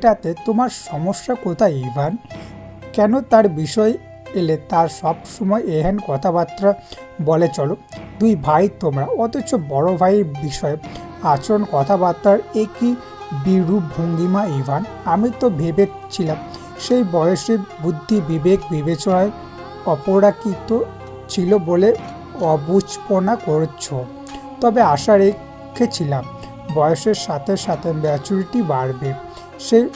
এটাতে তোমার সমস্যা কোথায়, ইভান? কেন তার বিষয় এলে তার সব সময় এহেন কথাবার্তা বলে? চলো, দুই ভাই তোমরা, অথচ বড় ভাইয়ের বিষয়ে আচরণ, কথাবার্তার একই বিরূপ ভঙ্গিমা, ইভান। আমি তো ভেবেছিলাম সেই বয়সে বুদ্ধি, বিবেক, বিবেচনায় অপরাকৃত ছিল বলে অবুঝপনা করছ। তবে আশা রেখেছিলাম বয়সের সাথে সাথে ম্যাচুরিটি বাড়বে। সেই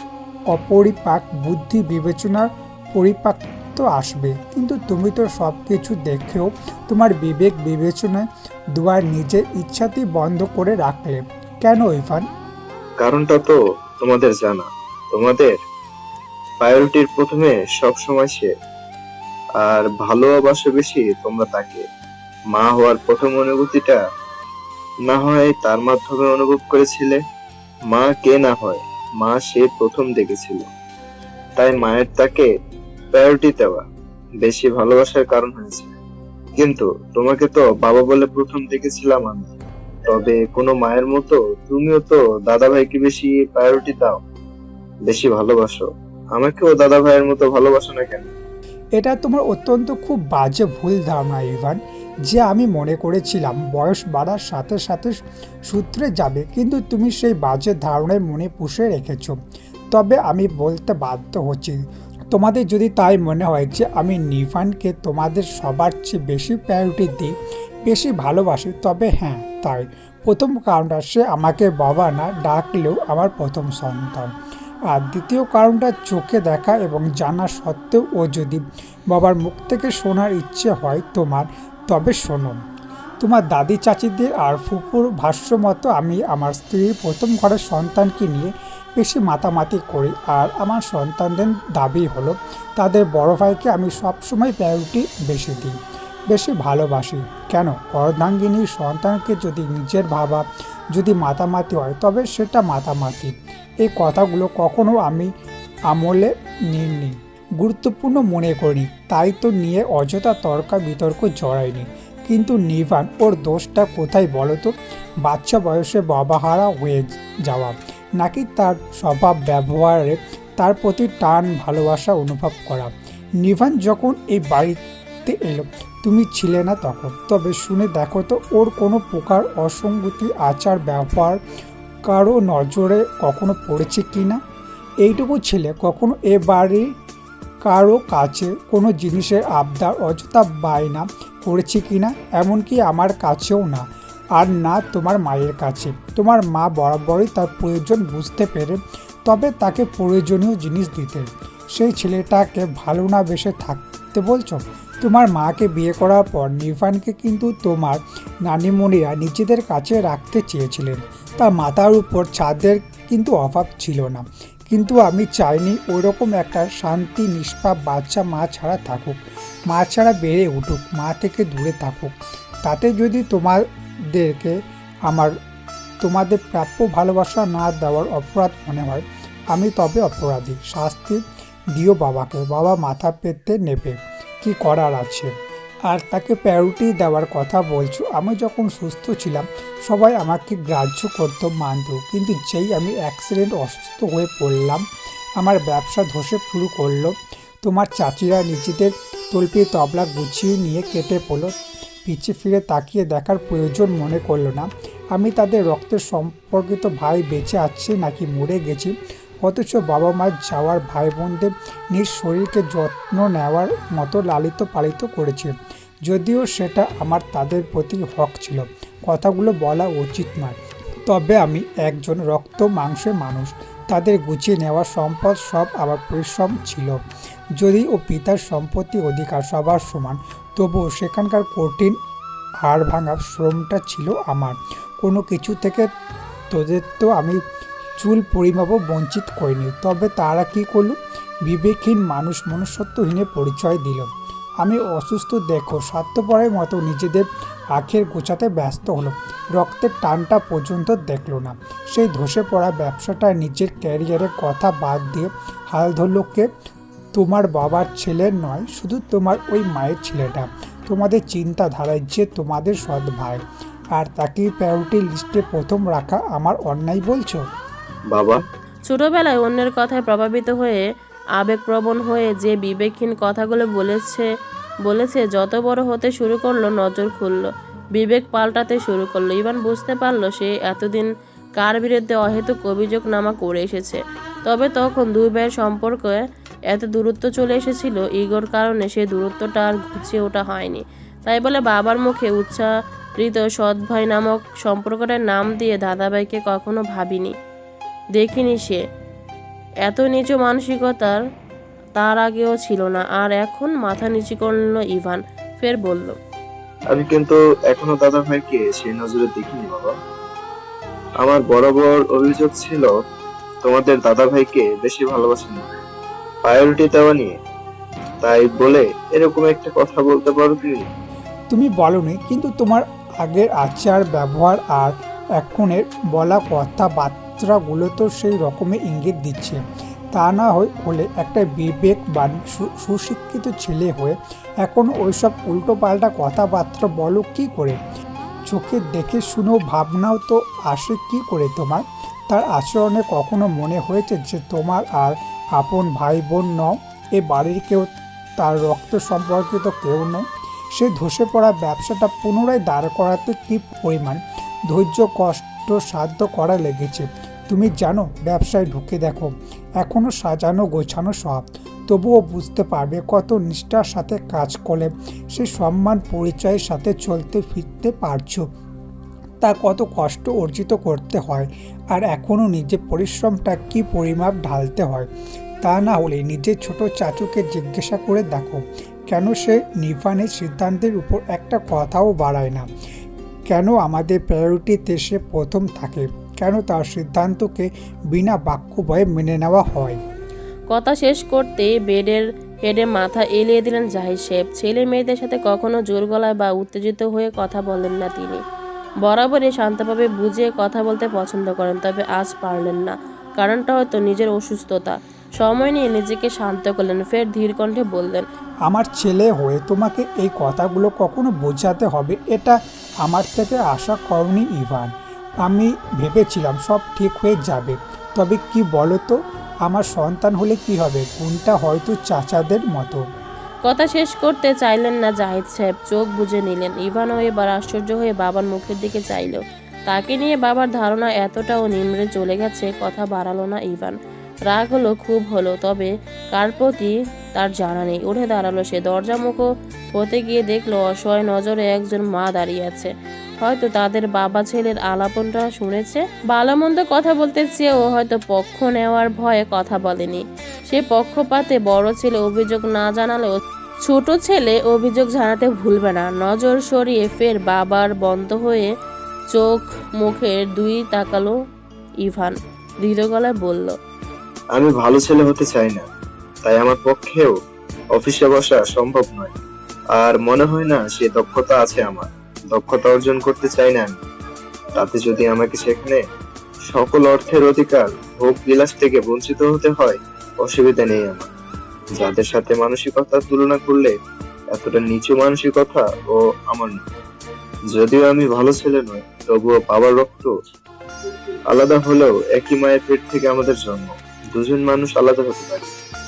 অপরিপাক বুদ্ধি বিবেচনার পরিপাক তো আসবে। কিন্তু তুমি তো সব কিছু দেখেও তোমার বিবেক বিবেচনায় দুয়ার নিজের ইচ্ছাতেই বন্ধ করে রাখলে। কেন ইভান কারণটা তো তোমাদের জানা। তোমাদের প্রায়োরিটির প্রথমে সব সময় সে। আর ভালোবাসে বেশি তোমরা তাকে। মা হওয়ার প্রথম অনুভূতিটা না হয় তার মাধ্যমে অনুভব করেছিলে? মা কে না হয়? মা সে প্রথম দেখেছিল। তাই মায়ের তাকে প্রায়োরিটি দেওয়া বেশি ভালোবাসার কারণ হয়েছে। কিন্তু তোমাকে তো বাবা বলে প্রথম দেখেছিলাম আমি। তবে কোনো মায়ের মতো তুমিও তো দাদা ভাইকে বেশি প্রায়োরিটি দাও, বেশি ভালোবাসো। আমাকেও দাদা ভাইয়ের মতো ভালোবাসো না কেন? এটা তোমার অত্যন্ত খুব বাজে ভুল ধারণা, ইভান। যে আমি মনে করেছিলাম, বয়স বাড়ার সাথে সাথে সূত্রে যাবে, কিন্তু তুমি সেই বাজে ধারণায় মনে পুষে রেখেছ। তবে আমি বলতে বাধ্য হচ্ছি, তোমাদের যদি তাই মনে হয় যে আমি নিভানকে তোমাদের সবার চেয়ে বেশি প্রায়োরিটি দিই, বেশি ভালোবাসি, তবে হ্যাঁ তাই। প্রথম কারণটা, সে আমাকে বাবা না ডাকলেও আমার প্রথম সন্তান। আর দ্বিতীয় কারণটা, চোখে দেখা এবং জানা সত্ত্বেও ও যদি বাবার মুখ থেকে শোনার ইচ্ছে হয় তোমার তবে শোনো, তোমার দাদি চাচিদের আর ফুপুর ভাষ্য মতো আমি আমার স্ত্রীর প্রথম ঘরের সন্তানকে নিয়ে বেশি মাতামাতি করি আর আমার সন্তানদের দাবি হলো, তাদের বড় ভাইকে আমি সবসময় প্রায়োরিটি বেশি দিই, বেশি ভালোবাসি। কেন? অর্ধাঙ্গিনীর সন্তানকে যদি নিজের ভাবা, যদি মাতামাতি হয়, তবে সেটা মাতামাতি। এই কথাগুলো কখনো আমি আমলে নিইনি। গুরুত্বপূর্ণ মনে করিনি। তাই তো নিয়ে অযথা তর্কা বিতর্ক জড়ায়নি কিন্তু নিভান ওর দোষটা কোথায় বলো তো বাচ্চা বয়সে বাবাহারা হয়ে যাওয়া। নাকি তার স্বভাব ব্যবহারে তার প্রতি টান ভালোবাসা অনুভব করা? নিভান যখন এই বাড়িতে এলো, তুমি ছিলে না তখন। তবে শুনে দেখো তো, ওর কোনো প্রকার অসঙ্গতি, আচার ব্যবহার কারও নজরে কখনো পড়েছে কি না এইটুকু ছেলে কখনো এ বাড়ির কারও কাছে কোনো জিনিসের আবদার অযথা বায়না করেছে কি না, এমনকি আমার কাছেও না। আর না তোমার মায়ের কাছে। তোমার মা বরাবরই তার প্রয়োজন বুঝতে পেরে, তবে তাকে প্রয়োজনীয় জিনিস দিতে। সেই ছেলেটাকে ভালো না বেশে থাকতে বলছো? তোমার মাকে বিয়ে করার পর নির্ভানকে কিন্তু তোমার নানিমণিরা নিজেদের কাছে রাখতে চেয়েছিলেন। তার মাথার উপর ছাদের কিন্তু অভাব ছিল না। কিন্তু আমি চাইনি ওইরকম একটা শান্তি, নিষ্পাপ বাচ্চা মা ছাড়া থাকুক। মা ছাড়া বেড়ে উঠুক, মা থেকে দূরে থাকুক। তাতে যদি তোমাদেরকে আমার, তোমাদের প্রাপ্য ভালোবাসা না দেওয়ার অপরাধ মনে হয়, আমি তবে অপরাধী। শাস্তি দিও বাবাকে, বাবা মাথা পেতে নেবে, কি করার আছে? আর তাকে প্যারোটি দেওয়ার কথা বলছো। আমি যখন সুস্থ ছিলাম সবাই আমাকে গ্রাহ্য করতো মানত কিন্তু যেই আমি অ্যাক্সিডেন্ট অসুস্থ হয়ে পড়লাম, আমার ব্যবসা ধসে শুরু করল। তোমার চাচিরা নিজেদের তল্পি তবলা গুছিয়ে নিয়ে কেটে পড়ল। পিছে ফিরে তাকিয়ে দেখার প্রয়োজন মনে করল না। আমি তাদের রক্তের সম্পর্কিত ভাই বেঁচে আছে নাকি মরে গেছি, অথচ বাবা মার যাওয়ার ভাই বোনদের নিজ শরীরকে যত্ন নেওয়ার মতো লালিত পালিত করেছে, যদিও সেটা আমার তাদের প্রতি হক ছিল। কথাগুলো বলা উচিত নয়। তবে আমি একজন রক্ত মাংসের মানুষ। তাদের গুছিয়ে নেওয়া সম্পদ সব আমার পরিশ্রম ছিল। যদি ও পিতার সম্পত্তি অধিকার সবার সমান, তবুও সেখানকার কঠিন হাড় ভাঙা শ্রমটা ছিল আমার। কোনো কিছু থেকে তোদের তো আমি চুল পরিমাপও বঞ্চিত করিনি। তবে তারা কি করল? বিবেকহীন মানুষ মনুষ্যত্বহীনের পরিচয় দিল। আমি অসুস্থ দেখো। স্বার্থপরের মতো নিজেদের আখের গোছাতে ব্যস্ত হলো। রক্তের টানটা পর্যন্ত দেখল না। সেই ধসে পড়া ব্যবসাটা নিজের ক্যারিয়ারের কথা বাদ দিয়ে হাল ধরল কে? তোমার বাবার ছেলে নয় শুধু তোমার ওই মায়ের ছেলেটা। তোমাদের চিন্তাধারায় যে তোমাদের সৎ ভাই। আর তাকে প্রায়োরিটি লিস্টে প্রথম রাখা আমার অন্যায় বলছো? বাবা। ছোটবেলায় অন্যের কথায় প্রভাবিত হয়ে আবেগপ্রবণ হয়ে যে বিবেকহীন কথাগুলো বলেছে বলেছে, যত বড় হতে শুরু করল, নজর খুললো। বিবেক পাল্টাতে শুরু করল। ইভান বুঝতে পারল সে এতদিন কার বিরুদ্ধে অহেতুক অভিযোগ নামা করে এসেছে। তবে তখন দুই ভাইয়ের সম্পর্কে এত দূরত্ব চলে এসেছিল, ইগোর কারণে সেই দূরত্বটা আর ঘুচিয়ে ওঠা হয়নি। তাই বলে বাবার মুখে উচ্চারিত সৎ ভাই নামক সম্পর্কটার নাম দিয়ে দাদাভাইকে কখনো ভাবিনি, দেখিনি সে। এত নিচু মানসিকতার তার আগেও ছিল না আর এখন মাথা নিচু করল ইভান ফের বলল আমি কিন্তু এখনও দাদা ভাইকে সেই নজরে দেখিনি বাবা। আমার বরাবর অভিযোগ ছিল তোমাদের দাদা ভাইকে বেশি ভালোবাসেন না। প্রায়োরিটি দেওয়া নিয়ে। তাই বলে এরকম একটা কথা বলতে পারো তুমি তুমি বলনি কিন্তু তোমার আগের আচার ব্যবহার আর এখনের বলা কথাবার্তাগুলো তো সেই রকমের ইঙ্গিত দিচ্ছে। তা না হলে একটা বিবেকবান সুশিক্ষিত ছেলে হয়ে এখন ওইসব উল্টোপাল্টা কথাবার্তা বলো কি করে? চোখে দেখে শুনেও ভাবনাও তো আসে কি করে তোমার? তার আচরণে কখনো মনে হয়েছে যে তোমার আর আপন ভাই বোন নও, এ বাড়ির কেউ, তার রক্ত সম্পর্কিত কেউ নয়। সে ধসে পড়া ব্যবসাটা পুনরায় দাঁড় করাতে কী পরিমাণ? ধৈর্য, কষ্ট সাধ্য করা লেগেছে। তুমি জানো, ব্যবসায় ঢুকে দেখো এখনও সাজানো গোছানো সব। তবুও বুঝতে পারবে কত নিষ্ঠার সাথে কাজ করলে সে সম্মান পরিচয়ের সাথে চলতে ফিরতে পারছ। তা কত কষ্ট অর্জিত করতে হয়, আর এখনও নিজের পরিশ্রমটা কি পরিমাপ ঢালতে হয়? তা না হলে নিজের ছোট চাচুকে জিজ্ঞাসা করে দেখো, কেন সে নির্বাণের সিদ্ধান্তের উপর একটা কথাও বাড়ায় না? কেন আমাদের প্রায়োরিটিতে সে প্রথম থাকে? কেন তার সিদ্ধান্তকে বিনা বাক্য ভয়ে মেনে নেওয়া হয়? কথা শেষ করতে বেডের হেডে মাথা এলিয়ে দিলেন জাহির সাহেব। ছেলে মেয়েদের সাথে কখনো জোর গলায় বা উত্তেজিত হয়ে কথা বলেন না তিনি। বরাবরই শান্তভাবে বুঝিয়ে কথা বলতে পছন্দ করেন তবে আজ পারলেন না। কারণটা হয়তো নিজের অসুস্থতা। সময় নিয়ে নিজেকে শান্ত করলেন ফের ধীর কণ্ঠে বললেন আমার ছেলে হয়ে তোমাকে এই কথাগুলো কখনো বোঝাতে হবে? এটা আমার থেকে আশা করনি ইভান। আমি ভেবেছিলাম সব ঠিক হয়ে যাবে। তবে কি বলো তো আমার সন্তান হলে কি হবে? কোনটা হয়তো চাচাদের মতো। কথা শেষ করতে চাইলেন না জাহিদ সাহেব। চোখ বুজে নিলেন। ইভানও এবার আশ্চর্য হয়ে বাবার মুখের দিকে চাইল। তাকে নিয়ে বাবার ধারণা এতটাও নিম্রে চলে গেছে, কথা বাড়ালো না ইভান। রাগ হলো খুব হলো, তবে কার প্রতি তার জানা নেই। উঠে দাঁড়াল সে, দরজা মুখো হতে গিয়ে দেখল অসহায় নজরে একজন মা দাঁড়িয়ে আছে। হয়তো তাদের বাবা ছেলের আলাপনটা শুনেছে। ভালোমন্দ কথা বলতে চেয়েও হয়তো পক্ষ নেওয়ার ভয়ে কথা বলেনি। সে পক্ষপাতে বড় ছেলে অভিযোগ না জানালেও ছোট ছেলে অভিযোগ জানাতে ভুলবে না। নজর সরিয়ে ফের বাবার বন্ধ হয়ে চোখ মুখের দুই তাকালো ইভান। দৃঢ় গলায় বলল আমি ভালো ছেলে হতে চাই না। তাই আমার পক্ষেও অফিসে বসা সম্ভব নয়। আর মনে হয় না সে দক্ষতা আছে আমার। দক্ষতা অর্জন করতে চাই না আমি। তাতে যদি আমাকে সেখানে সকল অর্থের অধিকার, ভোগ, বিলাস থেকে বঞ্চিত হতে হয়, অসুবিধা নেই আমার। যাদের সাথে মানসিকতার তুলনা করলে এতটা নিচু মানসিকতা ও আমার। যদিও আমি ভালো ছেলে নয় তবুও বাবার রক্ত আলাদা হলেও একই মায়ের পেট থেকে আমাদের জন্ম। দুজন মানুষ আলাদা হতে পারে।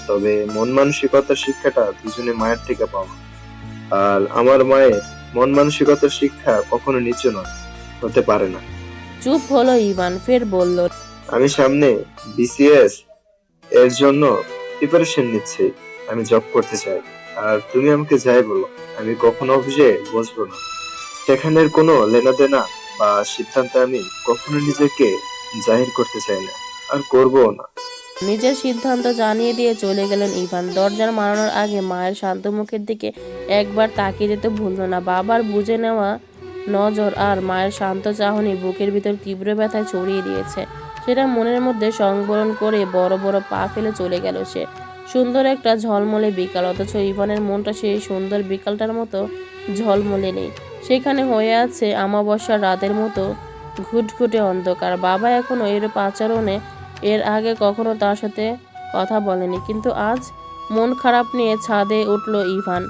তবে মন মানসিকতার শিক্ষাটা দুজনে মায়ের থেকে পাওয়া। আর আমার মায়ের মন মানসিকতার শিক্ষা কখনো নিচু নয় হতে পারে না। চুপ হলো ইভান ফের বলল আমি সামনে বিসিএস এর জন্য প্রিপারেশন নিচ্ছি আমি জব করতে চাই। আর তুমি আমাকে যাই বলো আমি কখনো অফিসে বসবো না। সেখানের কোনো লেনাদেনা বা সিদ্ধান্তে আমি কখনো নিজেকে জাহির করতে চাই না আর করব না। নিজের সিদ্ধান্ত জানিয়ে দিয়ে চলে গেলেন ইভান। দরজার মারানোর আগে মায়ের শান্ত মুখের দিকে একবার তাকিয়ে যেতে ভুলল না। বাবার বুঝে নেওয়া নজর আর মায়ের শান্ত চাহনি বুকের ভিতর তীব্র ব্যথায় ছড়িয়ে দিয়েছে। সেটা মনের মধ্যে সংবরণ করে বড় বড় পা ফেলে চলে গেল সে। সুন্দর একটা ঝলমলে বিকাল, অথচ ইভানের মনটা সেই সুন্দর বিকালটার মতো ঝলমলে নেই। সেখানে হয়ে আছে আমাবস্যার রাতের মতো ঘুটঘুটে অন্ধকার। বাবা এখনও এরূপ আচরণে এর আগে কখনো তার সাথে কথা বলেনি, কিন্তু আজ মন খারাপ নিয়ে ছাদে উঠল ইভান।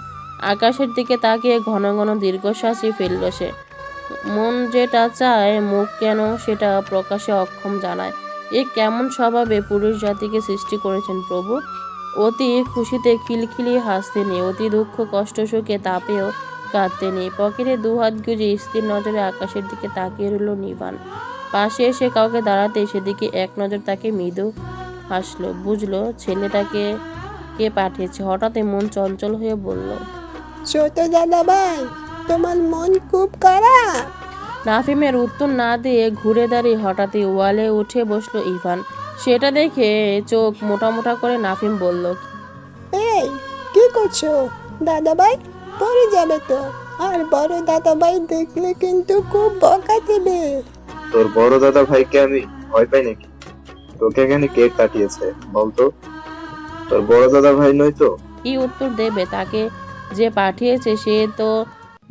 আকাশের দিকে তাকিয়ে ঘন ঘন দীর্ঘশ্বাসই ফেলল সে। মন যেটা চায়, মুখ কেন সেটা প্রকাশে অক্ষম জানায়। এ কেমন স্বভাবে পুরুষ জাতিকে সৃষ্টি করেছেন প্রভু? অতি খুশিতে খিলখিলিয়ে হাসতে নেই, অতি দুঃখ কষ্ট সুখে তাপেও কাঁদতে নেই। পকেটে দু হাত গুজে স্থির নজরে আকাশের দিকে তাকিয়ে রইল নিভান পাশে এসে কাউকে দাঁড়াতে সেদিকে এক নজর তাকে মৃদু হাসলো বুঝলো ছেলেটাকে কে পাঠিয়েছে। হঠাৎই মন চঞ্চল হয়ে বলল ছোট দাদা ভাই তোমার মন খুব খারাপ। নাফিমের উত্তর না দিয়ে ঘুরে দাঁড়িয়ে হঠাৎই ওয়ালে উঠে বসল ইভান। সেটা দেখে চোখ মোটা মোটা করে নাফিম বলল এই কি করছ? দাদা ভাই পড়ে যাবে তো। আর বড় দাদা ভাই দেখলে কিন্তু খুব বকা দেবে। তোর বড় দাদা ভাইকে আমি ভয় পাই নাকি? তোকে এখানে কে কাটিয়েছে বলতো? তোর বড় দাদা ভাই নয় তো? কি উত্তর দেবে? তাকে যে পাঠিয়েছে, সে তো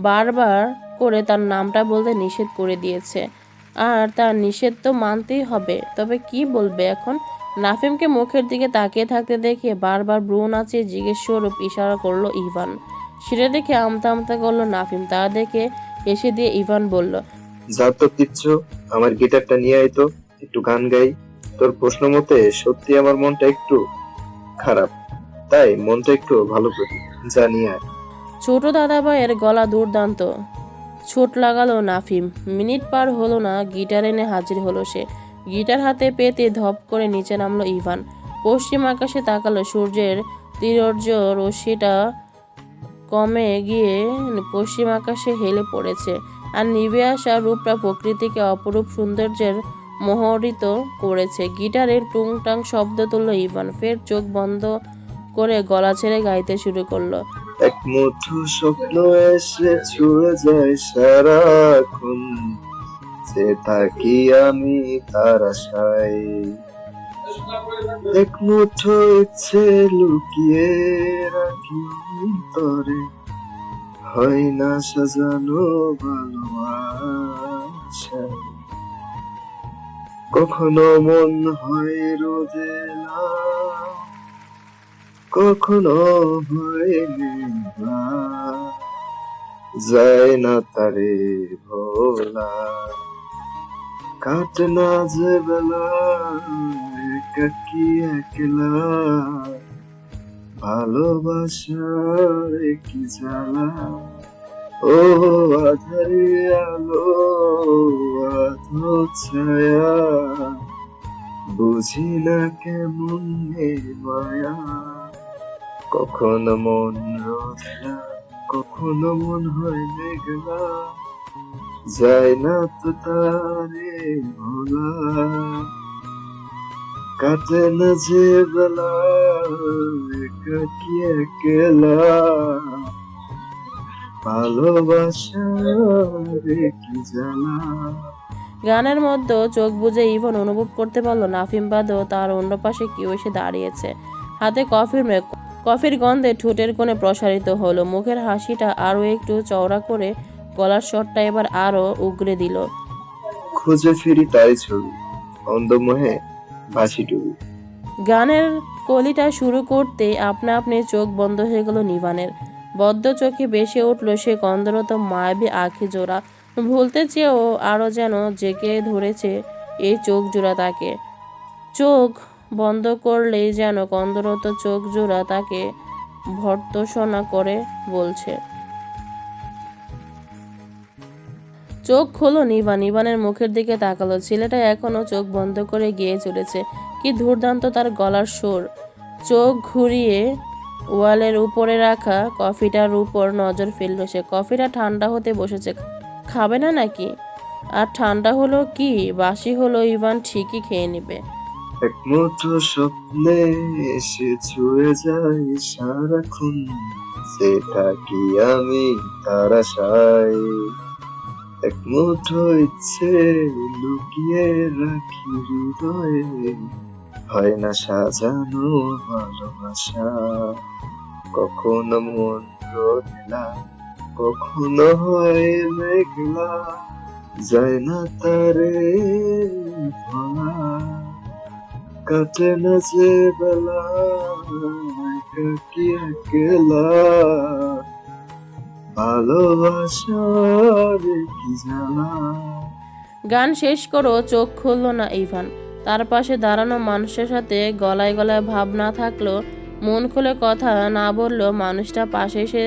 বারবার করে তার নামটা বলতে নিষেধ করে দিয়েছে। আর তার নিষেধ তো মানতেই হবে। তবে কি বলবে এখন? নাফিমকে মুখের দিকে তাকিয়ে থাকতে দেখে বারবার ব্রু নাচিয়ে জিজ্ঞেস স্বরূপ ইশারা করল ইভান। সেটা দেখে আমতা আমতা করল নাফিম। তা দেখে এসে দিয়ে ইভান বলল যা তো কিচ্ছু, আমার গিটারটা নিয়ে আয় তো, একটু গান গাই। তোর প্রশ্ন মতে সত্যি আমার মনটা একটু খারাপ, তাই মনটা একটু ভালো করি, যা নিয়ে আয়। ছোট দাদাভাইয়ের গলা দুর্দান্ত। ছোট লাগালো নাফিম, মিনিট পার হলো না, গিটার এনে হাজির হলো সে। গিটার হাতে পেতে ধপ করে নিচে নামলো ইভান। পশ্চিম আকাশে তাকালো সূর্যের তীরর্য রশ্মিটা কমে গিয়ে পশ্চিম আকাশে হেলে পড়েছে। আর নিভে আসা রূপটা প্রকৃতিকে অপরূপ সৌন্দর্যের মোহরিত করেছে। গিটারের টুংটাং শব্দ তুললো ইভান, ফের চোখ বন্ধ করে গলা ছেড়ে গাইতে শুরু করল। এক মুঠো স্বপ্ন এসে ছুঁয়ে যায় সারাক্ষণ যে থাকি আমি তার আশায়। এক মুঠো ইচ্ছে লুকিয়ে রাখি তরে হয় না সাজানো ভালোবাসা। কখনো মন হয় রোদেলা কখনো হয় যায় না তারে ভোলা। কাটে না যে বেলা একাকি একলা। ভালোবাসার কি জ্বালা। ও আধারে আলো ছায়া। বুঝি না কেমন মায়া। কখনো মন রোদলা কখনো মন হয় মেঘলা। যায় না তো তারে ভোলা। কাটে না যে বেলা একলা ভালোবাসার গানের মধ্যে চোখ বুজে ইভন অনুভব করতে পারল নাফিম বাদও তার অন্য পাশে কেউ এসে দাঁড়িয়েছে। হাতে কফির কফির গন্ধে ঠোঁটের কোণে প্রসারিত হলো। মুখের হাসিটা আরও একটু চওড়া করে গলার স্বরটা এবার আরও উগরে দিল। খুঁজে ফিরি তাই ছবি। অন্ধমোহে গানের কলিটা শুরু করতে আপনা আপনি চোখ বন্ধ হয়ে গেল নিবানের। বদ্ধ চোখে বেসে উঠল সে কন্দরত মায়াবী আখি জোড়া। ভুলতে চেয়েও আরও যেন জেগে ধরেছে এই চোখ জোড়া তাকে। চোখ বন্ধ করলেই যেন কন্দরত চোখ জোড়া তাকে ভর্তসনা করে বলছে। চোখ খোলো, নিভা। নিবানের মুখের দিকে তাকালো। ছেলেটা এখনও চোখ বন্ধ করে গিয়ে চলেছে। কি দুর্দান্ত তার গলার সুর। চোখ ঘুরিয়ে ওয়ালের উপরে রাখা কফিটার উপর নজর ফেলল সে। কফিটা ঠান্ডা হতে বসেছে। খাবে না নাকি? আর ঠান্ডা হলো কি? বাসি হলো ইভান, ঠিকই খেয়ে নেবে। এক মুঠো স্বপ্নে এসে ছুঁয়ে সারাক্ষণ। সেটা কি আমি তার আশায়? এক মুঠো ইচ্ছে লুকিয়ে রাখি হৃদয়ে। হয় না সাজানো ভালোবাসা। কখনো মন রোদেলা কখনো হয় মেঘলা। যায় না তারে ভোলা। কাটে না যে বেলা একাকি একলা গান শেষ করো, চোখ খুলল না ইভান। তার পাশে দাঁড়ানো মানুষের সাথে গলায় গলায় ভাব না থাকলেও মন খুলে কথা না বললেও মানুষটা পাশে এসে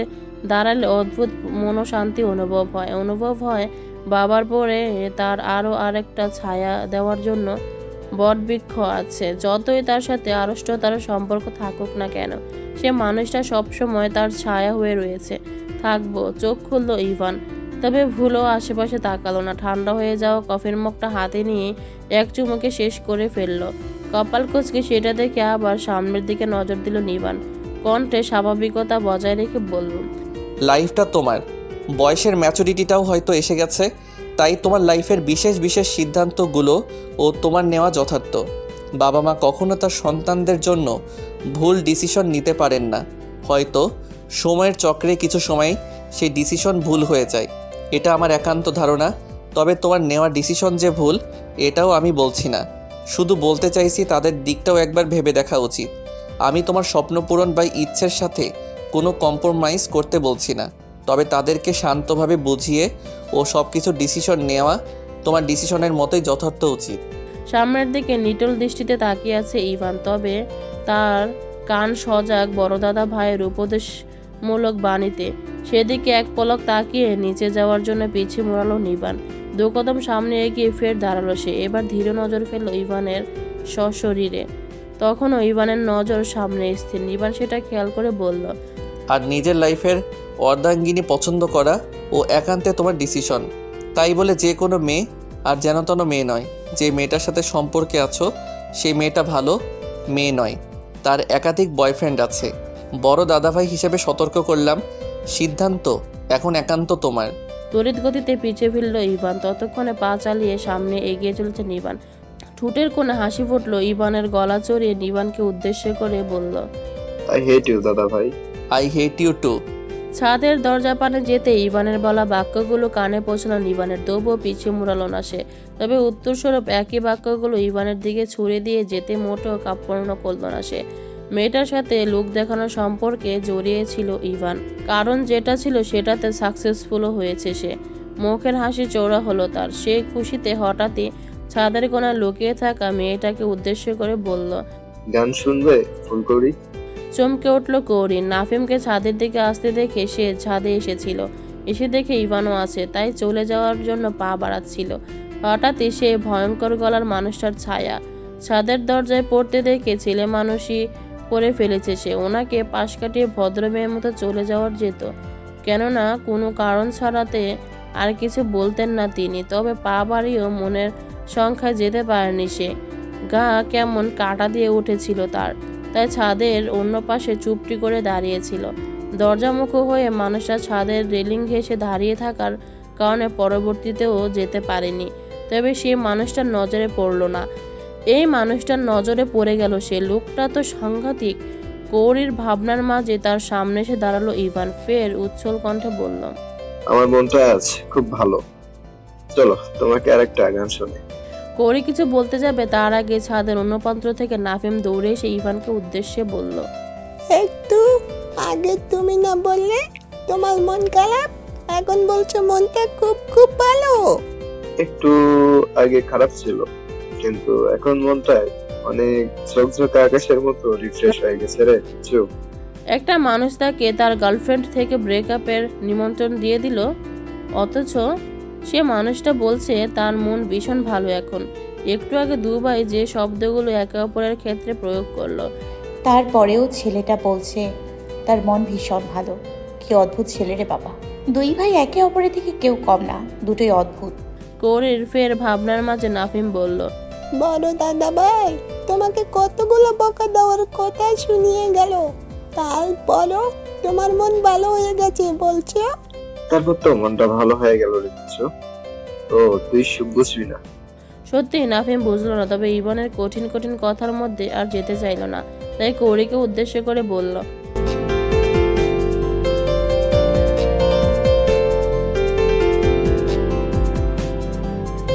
দাঁড়ালে অদ্ভুত মনোশান্তি অনুভব হয়। অনুভব হয় বাবার পরে তার আরও আরেকটা ছায়া দেওয়ার জন্য বটবৃক্ষ আছে। যতই তার সাথে আড়ষ্টতার সম্পর্ক থাকুক না কেন, সে মানুষটা সবসময় তার ছায়া হয়ে রয়েছে। থাকব, চোখ খুললো ইভান। তবে ভুলও আশেপাশে তাকালো না, ঠান্ডা হয়ে যাওয়া কফির মগটা হাতে নিয়ে এক চুমুকে শেষ করে ফেলল। কপাল কুচকে সেটা দেখে আবার সামনের দিকে নজর দিল নিবান। কণ্ঠে স্বাভাবিকতা বজায় রেখে বলল লাইফটা তোমার। বয়সের ম্যাচুরিটিটাও হয়তো এসে গেছে। তাই তোমার লাইফের বিশেষ বিশেষ সিদ্ধান্তগুলো ও তোমার নেওয়া যথার্থ। বাবা মা কখনো তার সন্তানদের জন্য ভুল ডিসিশন নিতে পারেন না। হয়তো সময়ের চক্রে কিছু সময় সেই ডিসিশন ভুল হয়ে যায়। এটা আমার একান্ত ধারণা, তবে তোমার নেওয়া ডিসিশন যে ভুল, এটাও আমি বলছি না। শুধু বলতে চাইছি তাদের দিকটাও একবার ভেবে দেখা উচিত। আমি তোমার স্বপ্ন পূরণ বা ইচ্ছের সাথে কোনো কম্প্রোমাইজ করতে বলছি না। তবে তাদেরকে শান্তভাবে বুঝিয়ে ও সব কিছু ডিসিশন নেওয়া তোমার ডিসিশনের মতোই যথার্থ উচিত। সামনের দিকে নিটল দৃষ্টিতে তাকিয়ে আছে ইভান, তবে তার কান সজাগ বড় দাদা ভাইয়ের উপদেশমূলক বাণীতে। সেদিকে এক পলক তাকিয়ে নিচে যাওয়ার জন্য পিছিয়ে মোড়ালো নিবান। দু কদম সামনে এগিয়ে ফের দাঁড়াল সে। এবার ধীরে নজর ফেলল ইভানের সশরীরে। তখনও ইভানের নজর সামনে স্থির। নিবান সেটা খেয়াল করে বলল, আর নিজের লাইফের অর্ধাঙ্গিনী পছন্দ করা ও একান্তে তোমার ডিসিশন তাই বলে যে কোনো মেয়ে, আর যেন তেন মেয়ে নয়। যে মেয়েটার সাথে সম্পর্কে আছো সেই মেয়েটা ভালো মেয়ে নয়। তার একাধিক বয়ফ্রেন্ড আছে। বড় দাদাভাই হিসেবে সতর্ক করলাম সিদ্ধান্ত এখন একান্ত তোমার। তড়িৎ গতিতে পিছিয়ে ফিরল ইভান। ততক্ষণে পা চালিয়ে সামনে এগিয়ে চলেছে নিবান ঠোঁটের কোণে হাসি ফুটলো ইভানের গলা চড়িয়ে নিবানকে উদ্দেশ্য করে বলল আই হেট ইউ দাদা ভাই আই হেট ইউ টু ছাদের দরজা পানে যেতে ইভানের বলা বাক্যগুলো কানে পৌঁছালো ইভানের তবুও পিছিয়ে মুড়ালো না সে। তবে উত্তরস্বরূপ একই বাক্যগুলো ইভানের দিকে ছুড়ে দিয়ে যেতে মোটেও কাপড় করল না সে। মেয়েটার সাথে লোক দেখানোর সম্পর্কে জড়িয়েছিল ইভান। কারণ যেটা ছিল সেটাতে সাকসেসফুলও হয়েছে সে। মুখের হাসি চৌড়া হলো তার। সে খুশিতে হঠাৎই ছাদের কোনায় লুকিয়ে থাকা মেয়েটাকে উদ্দেশ্য করে বলল গান শুনবে? ফুলকড়ি চমকে উঠল কৌরিন। নাফিমকে ছাদের দিকে আসতে দেখে সে ছাদে এসেছিল। এসে দেখে ইভানও আছে তাই চলে যাওয়ার জন্য পা বাড়াচ্ছিল। হঠাৎই সে ভয়ঙ্কর গলার মানুষটার ছায়া। ছাদের দরজায় পড়তে দেখে ছেলে মানুষই করে ফেলেছে সে। ওনাকে পাশ কাটিয়ে ভদ্র মেয়ের মতো চলে যাওয়ার যেত। কেননা, কোনো কারণ ছাড়াতে আর কিছু বলতেন না তিনি। তবে পা বাড়িয়েও মনের সংখ্যায় যেতে পারেনি সে। গা কেমন কাটা দিয়ে উঠেছিল তার। তাই ছাদের অন্য পাশে চুপটি করে দাঁড়িয়েছিল। দরজামুখো হয়ে মানুষটা ছাদের রেলিং ঘেঁষে দাঁড়িয়ে থাকার কারণে পরবর্তীতেও যেতে পারেনি। তবে সে মানুষটার নজরে পড়ল না। এই মানুষটার নজরে পড়ে গেল সে। লোকটা তো সাংঘাতিক। কৌরির ভাবনার মাঝে তার সামনে এসে দাঁড়াল ইভান। ফের উচ্ছল কণ্ঠে বলল আমার মনটা আজ খুব ভালো। চলো তোমাকে আরেকটা গান শোনে কৌরি কিছু বলতে যাবে তার আগে ছাদের অন্য প্রান্ত থেকে নাফিম দৌড়ে এসে ইভানকে উদ্দেশ্যে বলল একটু আগে তুমি না বললে তোমার মন খারাপ এখন বলছো মনটা খুব খুব ভালো। একটু আগে খারাপ ছিল। কিন্তু এখন মনটা অনেক ঝকঝকে আকাশের মতো রিফ্রেশ হয়ে গেছে রে চুপ একটা মানুষ তাকে তার গার্লফ্রেন্ড থেকে ব্রেকআপের নিমন্ত্রণ দিয়ে দিল অথচ সে মানুষটা বলছে তার মন ভীষণ ভালো এখন। একটু আগে দুবাই যে শব্দগুলো একে অপরের ক্ষেত্রে প্রয়োগ করল। তারপরেও ছেলেটা বলছে তার মন ভীষণ ভালো। কি অদ্ভুত ছেলে রে বাবা। দুই ভাই একে অপরের থেকে কেউ কম না দুটোই অদ্ভুত। কৌরির ফের ভাবনার মাঝে নাফিম বলল বড় দাদা ভাই তোমাকে কতগুলো বকা দেওয়ার কথা শুনিয়ে গেল। তারপরও তোমার মন ভালো হয়ে গেছে বলছো? তারপর তো মনটা ভালো হয়ে গেল রে বুঝছ? ও তুই বুঝবি না। সত্যি নাফিম বুঝলো না তবে ইবনের কঠিন কঠিন কথার মধ্যে আর যেতে চাইলো না। তাই কৌরিকে উদ্দেশ্য করে বলল